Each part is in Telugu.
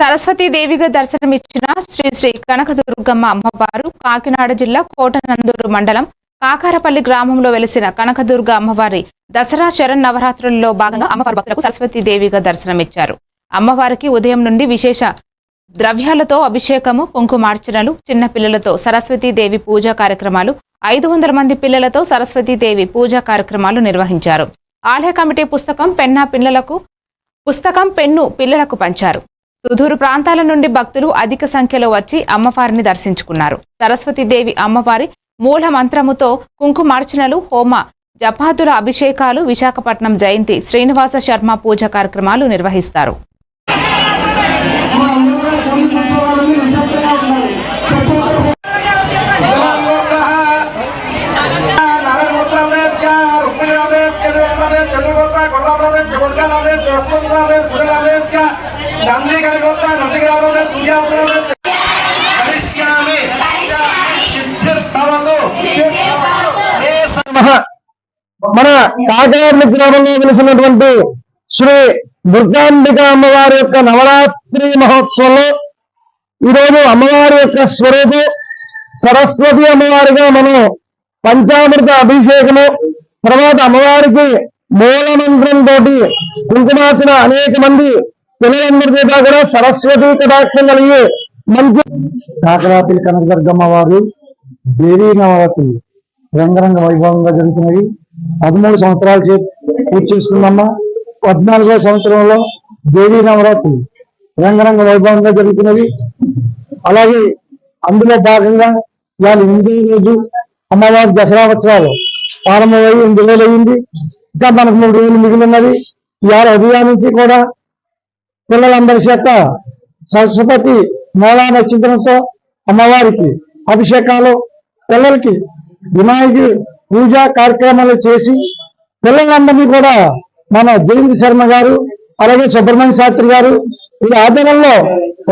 సరస్వతీదేవిగా దర్శనమిచ్చిన శ్రీ శ్రీ కనకదుర్గమ్మ అమ్మవారు కాకినాడ జిల్లా కోటనందూరు మండలం కాకారపల్లి గ్రామంలో వెలిసిన కనకదుర్గ అమ్మవారి దసరా శరణ్ నవరాత్రుల్లో భాగంగా అమ్మవారి భక్తులకు సరస్వతీదేవిగా దర్శనమిచ్చారు. అమ్మవారికి ఉదయం నుండి విశేష ద్రవ్యాలతో అభిషేకము కుంకుమార్చనలు చిన్న పిల్లలతో దేవి పూజా కార్యక్రమాలు ఐదు వందల మంది పిల్లలతో సరస్వతీదేవి పూజా కార్యక్రమాలు నిర్వహించారు. ఆలయ కమిటీ పుస్తకం పెన్నా పిల్లలకు పుస్తకం పెన్ను పిల్లలకు పంచారు. సుదూరు ప్రాంతాల నుండి భక్తులు అధిక సంఖ్యలో వచ్చి అమ్మవారిని దర్శించుకున్నారు. సరస్వతీదేవి అమ్మవారి మూల మంత్రముతో కుంకుమార్చనలు హోమ జపాతుల అభిషేకాలు విశాఖపట్నం జయంతి శ్రీనివాస శర్మ పూజ కార్యక్రమాలు నిర్వహిస్తారు. మన కాకినాడ గ్రామంలో వెలిసినటువంటి శ్రీ దుర్గాంబిక అమ్మవారి యొక్క నవరాత్రి మహోత్సవంలో ఈరోజు అమ్మవారి యొక్క స్వరూపం సరస్వతి అమ్మవారిగా మనం పంచామృత అభిషేకము తర్వాత అమ్మవారికి మూల మంత్రం తోటి కుంకుమార్చన అనేక మంది పిల్లలందరి కూడా సరస్వతి కటాక్షం కలిగి మంచి కాకరాపల్లి కనకదుర్గమ్మ వారు దేవీ నవరాత్రులు రంగరంగ వైభవంగా జరుగుతున్నవి పదమూడు సంవత్సరాలు చే పూర్తి చేసుకున్నామా పద్నాలుగో సంవత్సరంలో దేవీ నవరాత్రులు రంగరంగ వైభవంగా జరుగుతున్నవి అలాగే అందులో భాగంగా ఇవాళ ఎనిమిదో రోజు అమ్మవారి దసరా ఉత్సవాలు ప్రారంభమై ఎనిమిది రోజులు అయింది ఇంకా మనకు మూడు రోజులు మిగిలి ఉన్నది ఇవాళ ఉదయం నుంచి కూడా పిల్లలందరి చేత సరస్వతి మూలా చిత్రంతో అమ్మవారికి అభిషేకాలు పిల్లలకి వినాయకుడి పూజా కార్యక్రమాలు చేసి పిల్లలందరినీ కూడా మన జయంతి శర్మ గారు అలాగే సుబ్రహ్మణ్య శాస్త్రి గారు ఈ ఆధ్వర్యంలో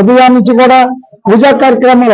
ఉదయం నుంచి కూడా పూజా కార్యక్రమాలు